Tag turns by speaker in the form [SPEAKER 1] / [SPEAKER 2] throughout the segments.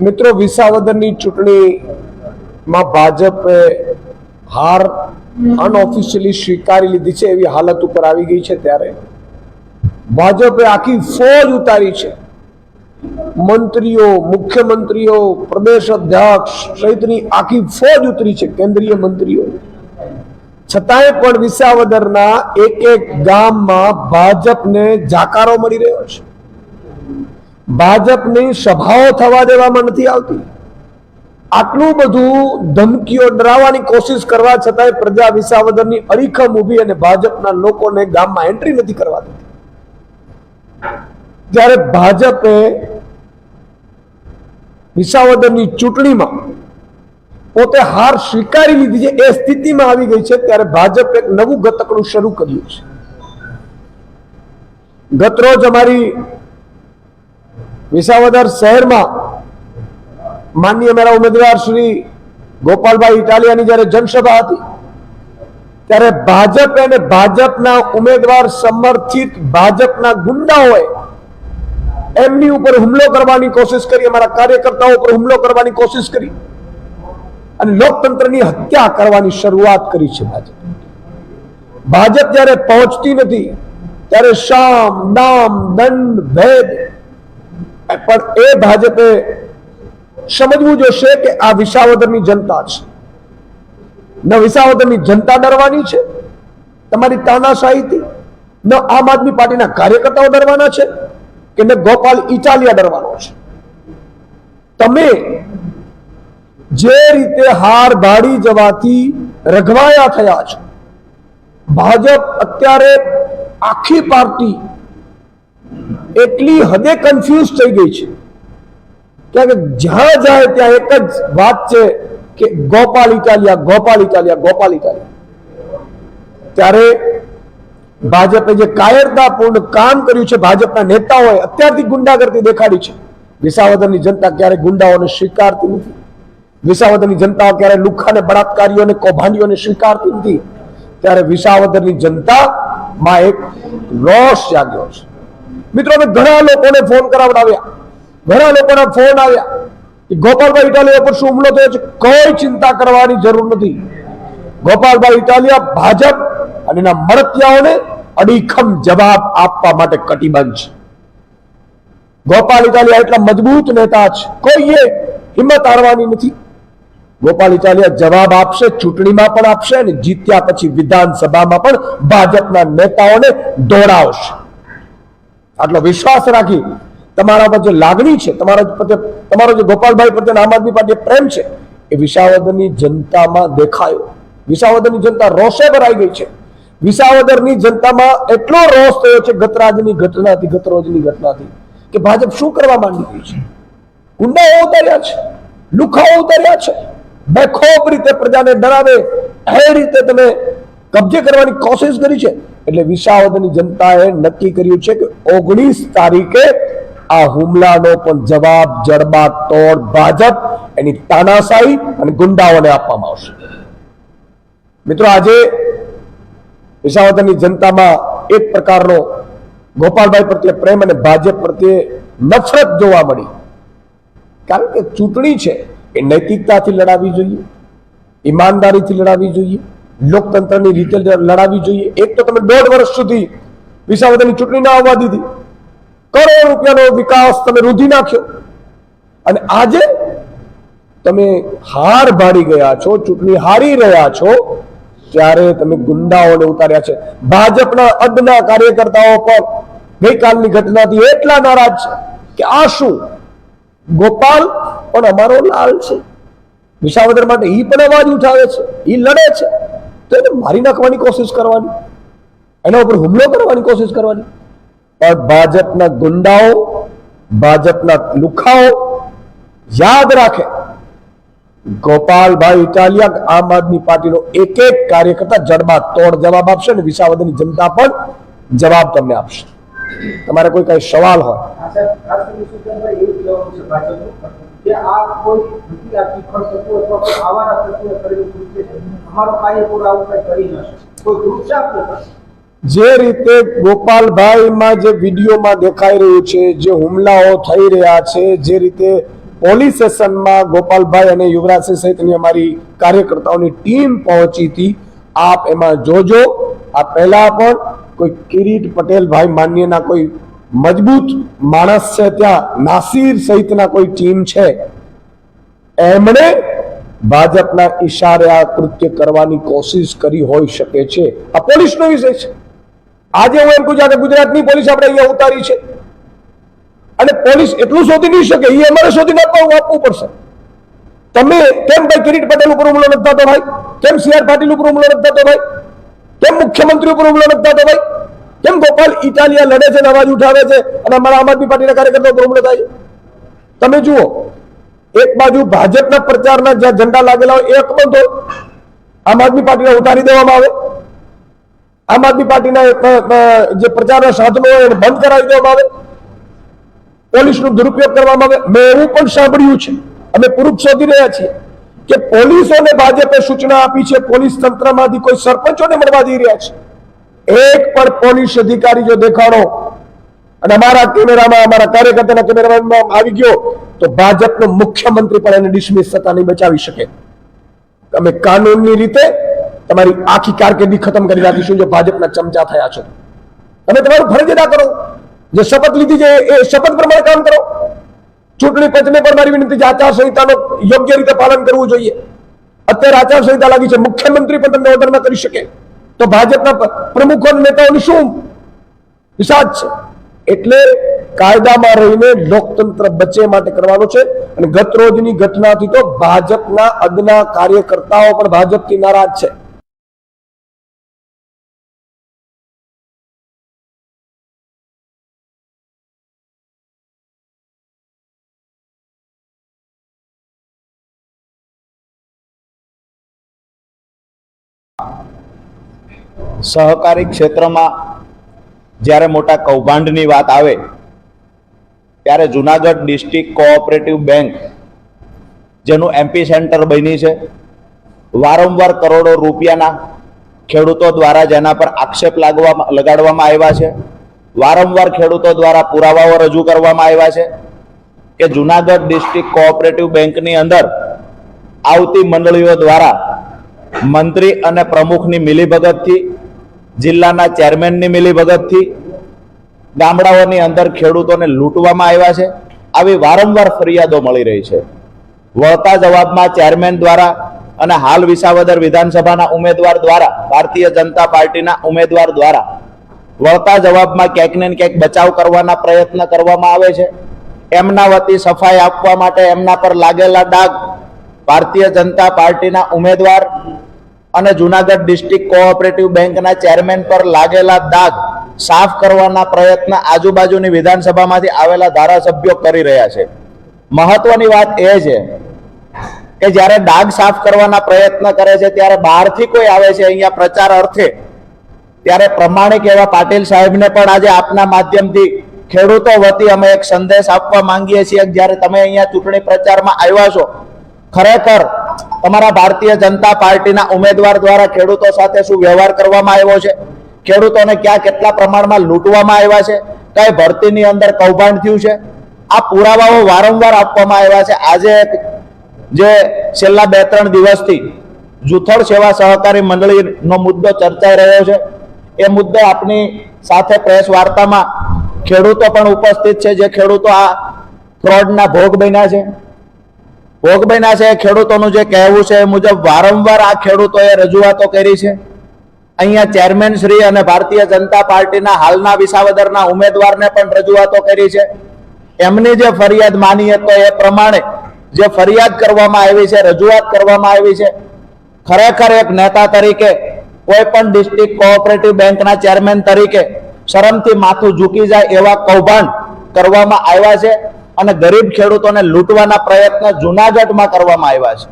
[SPEAKER 1] મિત્રો, વિસાવદરની ચૂંટણીમાં ભાજપે હાર અનઓફિશિયલી સ્વીકારી લીધી છે એવી હાલત ઉપર આવી ગઈ છે ત્યારે. ભાજપે આખી ફોજ ઉતારી છે. મંત્રીઓ, મુખ્યમંત્રીઓ, પ્રદેશ અધ્યક્ષ સહિતની આખી ફોજ ઉતરી છે કેન્દ્રીય મંત્રીઓ. છતાંય પણ વિસાવદરના એક એક ગામમાં ભાજપને જાકારો મળી રહ્યો છે. ભાજપની સભાઓ થવા દેવામાં નથી આવતી. આટલું બધું ધમકીઓ ડરાવવાની કોશિશ કરવા છતાંય પ્રજા વિસાવદરની અરીખમ ઊભી અને ભાજપના લોકોને ગામમાં એન્ટ્રી નથી કરવા દેતી. જ્યારે ભાજપે વિસાવદરની ચૂંટણીમાં પોતે હાર સ્વીકારી લીધી છે એ સ્થિતિમાં આવી ગઈ છે, ત્યારે ભાજપ એક નવું ગતકડું શરૂ કર્યું છે. ગતરોજ અમારી વિસાવદર શહેરમાં માનનીય મેરા ઉમેદવાર શ્રી ગોપાલભાઈ ઇટાલિયાની જ્યારે જનસભા હતી, ત્યારે ભાજપ અને ભાજપના ઉમેદવાર સમર્થિત ભાજપના ગુંડાઓએ એમની ઉપર હુમલો કરવાની કોશિશ કરી, અમારા કાર્યકર્તાઓ ઉપર હુમલો કરવાની કોશિશ કરી અને લોકતંત્રની હત્યા કરવાની શરૂઆત કરી છે ભાજપ. ભાજપ જ્યારે પહોંચતી નથી, ત્યારે શામ, નામ, દંડ, ભેદ પણ એ ભાજપે સમજવું જોશે કે આ વિસાવદરની જનતા છે. ન વિસાવદરની જનતા ડરવાની છે, તમારી તાનાશાહીથી, ન આમ આદમી પાર્ટીના કાર્યકર્તાઓ ડરવાના છે, કે ન ગોપાલ ઇટાલિયા ડરવાનો છે. તમે જે રીતે હાર ભાડી જવાથી રઘવાયા થયા છે, ભાજપ અત્યારે આખી પાર્ટી એટલી હદે કન્ફ્યુઝ થઈ ગઈ છે. ક્યાંક જ્યાં જાય ત્યાં એક જ વાત છે કે ગોપાલ ઇટાલિયા ગોપાલ ઇટાલિયા ગોપાલ ઇટાલિયા. ત્યારે ભાજપે જે કાયરતાપૂર્ણ કામ કર્યું છે, ભાજપના નેતાઓએ અત્યારથી ગુંડાગર્દી દેખાડી છે. વિસાવદરની જનતા ક્યારે ગુંડાઓને સ્વીકારતી નથી? વિસાવદરની જનતા ક્યારે લુખાને, બળાત્કારીઓને, કૌભાંડીઓને સ્વીકારતી નથી? ત્યારે વિસાવદરની જનતામાં એક રોષ જાગ્યો છે. મિત્રો, અમે ઘણા લોકોને ફોન કરાવડાવ્યા. ઘણા લોકોના ફોન આવ્યા ગોપાલભાઈ ઇટાલિયા પર શું હુમલો થયો છે? કોઈ ચિંતા કરવાની જરૂર નથી. ગોપાલભાઈ ઇટાલિયા ભાજપ અને એના મળતિયાઓને અડીખમ જવાબ આપવા માટે કટિબદ્ધ છે. ગોપાલ ઇટાલિયા એટલા મજબૂત નેતા છે. કોઈએ હિંમત હારવાની નથી. ગોપાલ ઇટાલિયા જવાબ આપશે, ચૂંટણીમાં પણ આપશે અને જીત્યા પછી વિધાનસભામાં પણ ભાજપના નેતાઓને દોડાવશે. આટલો વિશ્વાસ રાખી તમારા પર જે લાગણી છે, તમારા પ્રત્યે તમારો જે ગોપાલભાઈ પ્રત્યે આમ આદમી પાર્ટી પ્રેમ છે, એ વિસાવદરની જનતામાં દેખાયો. વિસાવદરની જનતા રોષે ભરાઈ ગઈ છે. વિસાવદરની જનતામાં એટલો રોષ થયો છે ગતરાજની ઘટનાથી, ગતરોજની ઘટનાથી, કે ભાજપ શું કરવા માંડી ગઈ છે? ગુંડાઓ ઉતાર્યા છે, લુખાઓ ઉતાર્યા છે. બેખોબ રીતે પ્રજાને ડરાવે, એ રીતે તમે કબજે કરવાની કોશિશ કરી છે. એટલે વિસાવદરની જનતાએ નક્કી કર્યું છે કે ઓગણીસ તારીખે આ હુમલાનો પણ જવાબ જડબા તોડ ભાજપ, એની તાનાશાહી અને ગુંડાઓને આપવામાં આવશે. મિત્રો, આજે વિસાવદરની જનતામાં એક પ્રકારનો ગોપાલભાઈ પ્રત્યે પ્રેમ અને ભાજપ પ્રત્યે નફરત જોવા મળી. કારણ કે ચૂંટણી છે, એ નૈતિકતાથી લડાવી જોઈએ, ઈમાનદારીથી લડાવી જોઈએ લોકતંત્રની રીતે લડાવી જોઈએ. એક તો તમે દોઢ વર્ષ સુધી વિસાવદરની ચૂંટણી ના આવવા દીધી. કરોડ રૂપિયાનો વિકાસ તમે રૂધી નાખ્યો. અને આજે તમે હાર ભાડી ગયા છો, ચૂંટણી હારી રહ્યા છો, ત્યારે તમે ગુંડાઓને ઉતાર્યા છે. ભાજપના અદના કાર્યકર્તાઓ પર ગઈકાલની ઘટનાથી એટલા નારાજ છે કે આ શું? ગોપાલ પણ અમારો લાલ છે. વિસાવદર માટે ઈ પણ અવાજ ઉઠાવે છે. ઈ લડે છે. તો એને મારી નાખવાની કોશિશ કરવાની. એના ઉપર હુમલો કરવાની કોશિશ કરવાની. પણ ભાજપના ગુંડાઓ, ભાજપના લુખાઓ યાદ રાખે. ગોપાલભાઈ ઇટાલિયા આમ આદમી પાર્ટીનો એક એક કાર્યકર્તા જડબા તોડ જવાબ આપશે અને વિસાવદરની જનતા પણ જવાબ તમને આપશે. તમારે કોઈ કઈ સવાલ હોય?
[SPEAKER 2] કે આ કોઈ આ તીખણ તત્વો અથવા કોઈ આવારા તત્વોએ કરેલું કૃત્ય છે. અમારો આવું કંઈ કરી ન શકે. કોઈ આપણી
[SPEAKER 1] જે રીતે ગોપાલભાઈમાં જે વિડીયોમાં દેખાઈ રહ્યું છે, જે હુમલાઓ થઈ રહ્યા છે, જે રીતે પોલીસ સ્ટેશનમાં ગોપાલભાઈ અને યુવરાજસિંહ સહિતની અમારી કાર્યકર્તાઓની ટીમ પહોંચી હતી, આપ એમાં જોજો. આ પહેલા પણ કોઈ કિરીટ પટેલ ભાઈ માન્યના કોઈ મજબૂત માણસ છે ત્યાં, નાસિર સહિતના કોઈ ટીમ છે? એમણે ભાજપના ઈશારે આ કૃત્ય કરવાની કોશિશ કરી હોઈ શકે છે. આ પોલીસનો વિષય છે. આજે હું એમ કહું છું ગુજરાતની પોલીસ આપણે અહીંયા ઉતારી છે. અને પોલીસ એટલું શોધી નહીં શકે, એ અમારે શોધીને આપવું આપવું પડશે. તમે કેમ ભાઈ કિરીટ પટેલ ઉપર હુમલો નથી થતો ભાઈ? કેમ સી આર પાટીલ ઉપર હુમલો નથી થતો ભાઈ? કેમ મુખ્યમંત્રી ઉપર હુમલો નથી થતો ભાઈ? કેમ ગોપાલ ઇટાલિયા લડે છે અવાજ ઉઠાવે છે? અને અમારા આમ આદમી પાર્ટીના કાર્યકર્તાઓ ઉપર થાય. તમે જુઓ, એક બાજુ ભાજપના પ્રચારના જ્યાં ઝંડા લાગેલા હોય, એ અકબંધો આમ આદમી પાર્ટીને ઉતારી દેવામાં આવે. આમ આદમી પાર્ટીના જે પ્રચારના સાધનો હોય એને બંધ કરાવી દેવામાં આવે. પોલીસનો દુરુપયોગ કરવામાં આવે. મેં એવું પણ સાંભળ્યું છે. અમે પ્રૂફ શોધી રહ્યા છીએ કે પોલીસોને ભાજપે સૂચના આપી છે. પોલીસ તંત્રમાંથી કોઈ સરપંચોને મળવા જઈ રહ્યા છે. એક પણ પોલીસ અધિકારી જો દેખાડો, અને અમારા કેમેરામાં, અમારા કાર્યકર્તાના કેમેરામાં આવી ગયો, તો ભાજપનો મુખ્યમંત્રી પણ એને ડિસમિસ થતા નહીં બચાવી શકે. તમે કાનૂનની રીતે તમારી આખી કારકિર્દી ખતમ કરી રાખીશું જો ભાજપના ચમચા થયા છો. તમે તમારું ફરજ અદા કરો. જે શપથ લીધી છે, એ શપથ પ્રમાણે કામ કરો. ચૂંટણી પંચને પણ મારી વિનંતી છે, આચારસંહિતાનો યોગ્ય રીતે પાલન કરવું જોઈએ. અત્યારે આચારસંહિતા લાગી છે, મુખ્યમંત્રી પણ તમને ઓર્ડર કરી શકે. તો ભાજપના પ્રમુખો નેતાઓની શું વિષાદ છે? એટલે કાયદામાં રહીને લોકતંત્ર બચે માટે કરવાનું છે અને ગત રોજની ઘટનાથી તો ભાજપના અદના કાર્યકર્તાઓ પણ ભાજપથી નારાજ છે.
[SPEAKER 3] સહકારી ક્ષેત્રમાં જ્યારે મોટા કૌભાંડની વાત આવે, ત્યારે જુનાગઢ ડિસ્ટ્રિક્ટ કોઓપરેટિવ બેંક, જેનું એમપી સેન્ટર બની છે, વારંવાર કરોડો રૂપિયાના ખેડૂતો દ્વારા જેના પર આક્ષેપ લાગવામાં, લગાડવામાં આવ્યા છે. વારંવાર ખેડૂતો દ્વારા પુરાવાઓ રજૂ કરવામાં આવ્યા છે કે જુનાગઢ ડિસ્ટ્રિક્ટ કોઓપરેટિવ બેંકની અંદર આવતી મંડળીઓ દ્વારા મંત્રી અને પ્રમુખની મિલીભગતથી જિલ્લાના ચેરમેનની મિલીભગતથી ગામડાઓની અંદર ખેડૂતોને લૂંટવામાં આવ્યા છે. આવી વારંવાર ફરિયાદો મળી રહી છે. વળતા જવાબમાં ચેરમેન દ્વારા અને હાલ વિસાવદર વિધાનસભાના ઉમેદવાર દ્વારા, ભારતીય જનતા પાર્ટીના ઉમેદવાર દ્વારા વળતા જવાબમાં ક્યાંક ને ક્યાંક બચાવ કરવાના પ્રયત્ન કરવામાં આવે છે. એમના વતી સફાઈ આપવા માટે એમના પર લાગેલા ડાઘ ભારતીય જનતા પાર્ટીના ઉમેદવાર અને જુનાગઢ ડિસ્ટ્રિક્ટ કોઓપરેટિવ બેંકના ચેરમેન પર લાગેલા દાગ સાફ કરવાના પ્રયત્ન આજુબાજુની વિધાનસભામાંથી આવેલા ધારાસભ્યો કરી રહ્યા છે. મહત્વની વાત એ છે કે જ્યારે ડાઘ સાફ કરવાના પ્રયત્ન કરે છે, ત્યારે બહારથી કોઈ આવે છે અહીંયા પ્રચાર અર્થે, ત્યારે પ્રમાણિક એવા પાટીલ સાહેબને પણ આજે આપના માધ્યમથી ખેડૂતો વતી અમે એક સંદેશ આપવા માંગીએ છીએ જ્યારે તમે અહીંયા ચૂંટણી પ્રચારમાં આવ્યા છો, ખરેખર તમારા ભારતીય જનતા પાર્ટીના ઉમેદવાર દ્વારા ખેડૂતો સાથે શું વ્યવહાર કરવામાં આવ્યો છે? ખેડૂતોને ક્યાં કેટલા પ્રમાણમાં લૂંટવામાં આવ્યા છે? કઈ ભરતીની અંદર કૌભાંડ થયું છે? આ પુરાવાઓ વારંવાર આપવામાં આવ્યા છે. આજે જે છેલ્લા બે ત્રણ દિવસથી જુથળ સેવા સહકારી મંડળીનો મુદ્દો ચર્ચાઈ રહ્યો છે. એ મુદ્દે આપની સાથે પ્રેસ વાર્તામાં ખેડૂતો પણ ઉપસ્થિત છે. જે ખેડૂતો આ ફ્રોડના ભોગ બન્યા છે. ભોગ બન્યા છે, ખેડૂતોનું જે કહેવું છે મુજબ વારંવાર આ ખેડૂતોએ રજૂઆતો કરી છે. અહીંયા ચેરમેન શ્રી અને ભારતીય જનતા પાર્ટીના હાલના વિસાવદરના ઉમેદવારને પણ રજૂઆતો કરી છે. એમની જે ફરિયાદ માનીએ તો એ પ્રમાણે જે ફરિયાદ કરવામાં આવી છે, રજૂઆત કરવામાં આવી છે, ખરેખર એક નેતા તરીકે, કોઈ પણ ડિસ્ટ્રિક્ટ કોઓપરેટિવ બેંકના ચેરમેન તરીકે શરમથી માથું ઝૂકી જાય એવા કૌભાંડ કરવામાં આવ્યા છે. અને ગરીબ ખેડૂતોને લૂંટવાના પ્રયત્ન જુનાગઢમાં કરવામાં આવ્યા છે.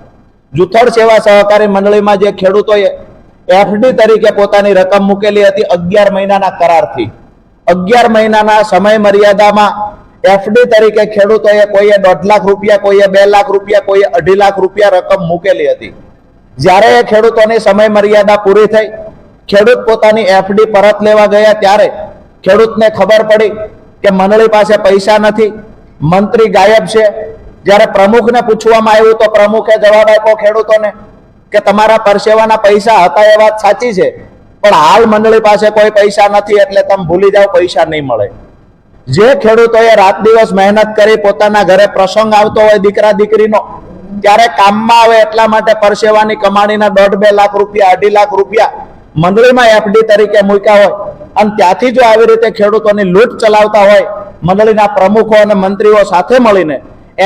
[SPEAKER 3] જુથળ સેવા સહકારી મંડળીમાં જે ખેડૂતોએ એફડી તરીકે પોતાની રકમ મૂકેલી હતી અગિયાર મહિનાના કરારથી. અગિયાર મહિનાના સમય મર્યાદામાં એફડી તરીકે ખેડૂતોએ કોઈએ દોઢ લાખ રૂપિયા, કોઈએ બે લાખ રૂપિયા, કોઈએ અઢી લાખ રૂપિયા રકમ મૂકેલી હતી. જ્યારે એ ખેડૂતોની સમય મર્યાદા પૂરી થઈ, ખેડૂત પોતાની એફડી પરત લેવા ગયા ત્યારે ખેડૂતને ખબર પડી કે મંડળી પાસે પૈસા નથી મંત્રી ગાયબ છે. જ્યારે પ્રમુખને પૂછવામાં આવ્યું તો પ્રમુખે જવાબ આપ્યો ખેડૂતોને કે તમારા પરસેવાના પૈસા હતા એ વાત સાચી છે, પણ હાલ મંડળી પાસે કોઈ પૈસા નથી એટલે તમે ભૂલી જાઓ, પૈસા નહીં મળે. જે ખેડૂતોએ રાત દિવસ મહેનત કરી, પોતાના ઘરે પ્રસંગ આવતો હોય, દીકરા દીકરીનો, ત્યારે કામમાં આવે એટલા માટે પરસેવાની કમાણીના દોઢ બે લાખ રૂપિયા, અઢી લાખ રૂપિયા મંડળીમાં એફડી તરીકે મૂક્યા હોય. અને ત્યાંથી જો આવી રીતે ખેડૂતોની લૂંટ ચલાવતા હોય મંડળીના પ્રમુખો અને મંત્રીઓ સાથે મળીને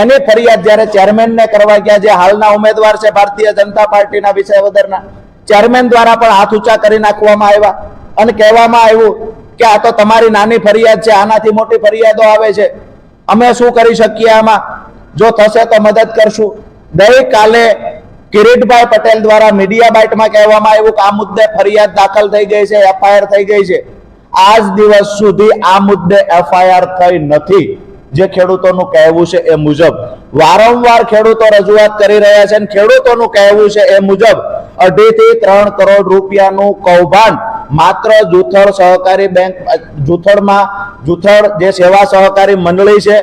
[SPEAKER 3] એની ફરિયાદ જ્યારે ચેરમેનને કરવા ગયા, જે હાલના ઉમેદવાર છે ભારતીય જનતા પાર્ટીના વિસાવદરના ચેરમેન દ્વારા પણ હાથ ઊંચા કરી નાખવામાં આવ્યા. અને કહેવામાં આવ્યું કે આ તો તમારી નાની ફરિયાદ છે, આનાથી મોટી ફરિયાદો આવે છે. અમે શું કરી શકીએ આમાં? જો થશે તો મદદ કરશું. ગઈકાલે કિરીટભાઈ પટેલ દ્વારા મીડિયા બાઇટમાં કહેવામાં આવ્યું કે આ મુદ્દે ફરિયાદ દાખલ થઈ ગઈ છે, એફઆઈઆર થઈ ગઈ છે. આજ દિવસ સુધી આ મુદ્દે એફઆઈઆર થઈ નથી. જે ખેડૂતોનું કહેવું છે એ મુજબ. વારંવાર ખેડૂતો રજૂઆત કરી રહ્યા છે અને ખેડૂતોનું કહેવું છે એ મુજબ અઢી થી ત્રણ કરોડ રૂપિયાનું કૌભાંડ માત્ર જૂથળ સહકારી બેંક, જૂથળમાં, જૂથળ જે સેવા સહકારી મંડળી છે,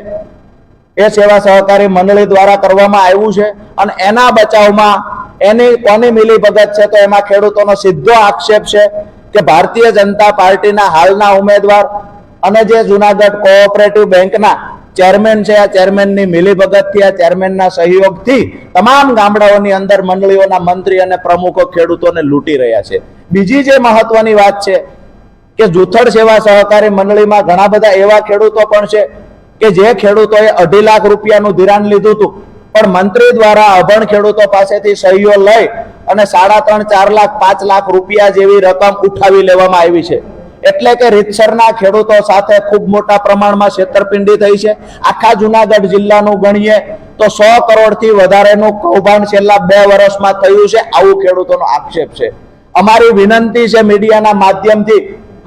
[SPEAKER 3] એ સેવા સહકારી મંડળી દ્વારા કરવામાં આવ્યું છે અને એના બચાવમાં એની કોની મિલીભગત છે તો એમાં ખેડૂતોનો સીધો આક્ષેપ છે કે ભારતીય જનતા પાર્ટીના હાલના ઉમેદવાર અને જે જુનાગઢ કોઓપરેટિવ બેંકના ચેરમેન છે, આ ચેરમેનની મિલીભગતથી આ ચેરમેનના સહયોગથી તમામ ગામડાઓની અંદર મંડળીઓના મંત્રી અને પ્રમુખો ખેડૂતોને લૂંટી રહ્યા છે. બીજી જે મહત્વની વાત છે કે જૂથળ સેવા સહકારી મંડળીમાં ઘણા બધા એવા ખેડૂતો પણ છે કે જે ખેડૂતોએ અઢી લાખ રૂપિયાનું ધિરાણ લીધું હતું. પણ મંત્રી દ્વારા અભણ ખેડૂતો પાસેથી સહીઓ લઈ અને સાડા ત્રણ, ચાર લાખ, પાંચ લાખ રૂપિયા જેવી રકમ ઉઠાવી લેવામાં આવી છે. એટલે કે રીતસરના ખેડૂતો સાથે ખૂબ મોટા પ્રમાણમાં છેતરપિંડી થઈ છે. આખા જુનાગઢ જિલ્લાનું ગણીએ તો સો કરોડથી વધારેનું કૌભાંડ છેલ્લા બે વર્ષમાં થયું છે. આવું ખેડૂતોનો આક્ષેપ છે. અમારી વિનંતી છે મીડિયાના માધ્યમથી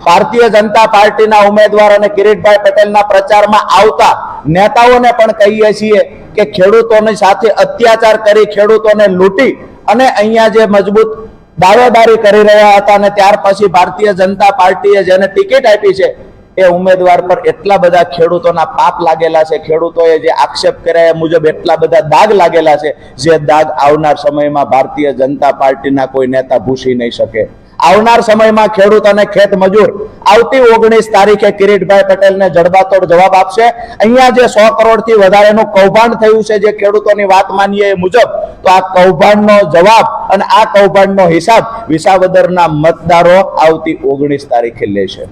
[SPEAKER 3] ભારતીય જનતા પાર્ટીના ઉમેદવાર અને કિરીટભાઈ પટેલના પ્રચારમાં આવતા નેતાઓને પણ કહીએ છીએ કે ખેડૂતોની સાથે અત્યાચાર કરી ખેડૂતોને લૂંટી અને અહીંયા જે મજબૂત દાવેદારી કરી રહ્યા હતા અને ત્યાર પછી ભારતીય જનતા પાર્ટીએ જેને ટિકિટ આપી છે, એ ઉમેદવાર પર એટલા બધા ખેડૂતોના પાપ લાગેલા છે. ખેડૂતોએ જે આક્ષેપ કર્યા મુજબ એટલા બધા દાગ લાગેલા છે, જે દાગ આવનાર સમયમાં ભારતીય જનતા પાર્ટીના કોઈ નેતા ભૂસી નહીં શકે. આવનાર સમયમાં ખેડૂત અને ખેત મજૂર આવતી ઓગણીસ તારીખે કિરીટભાઈ પટેલને જડબાતોડ જવાબ આપશે. અહીંયા જે સો કરોડથી વધારેનું કૌભાંડ થયું છે જે ખેડૂતોની વાત માનીએ એ મુજબ, તો આ કૌભાંડનો જવાબ અને આ કૌભાંડનો હિસાબ વિસાવદરના મતદારો આવતી ઓગણીસ તારીખે લેશે.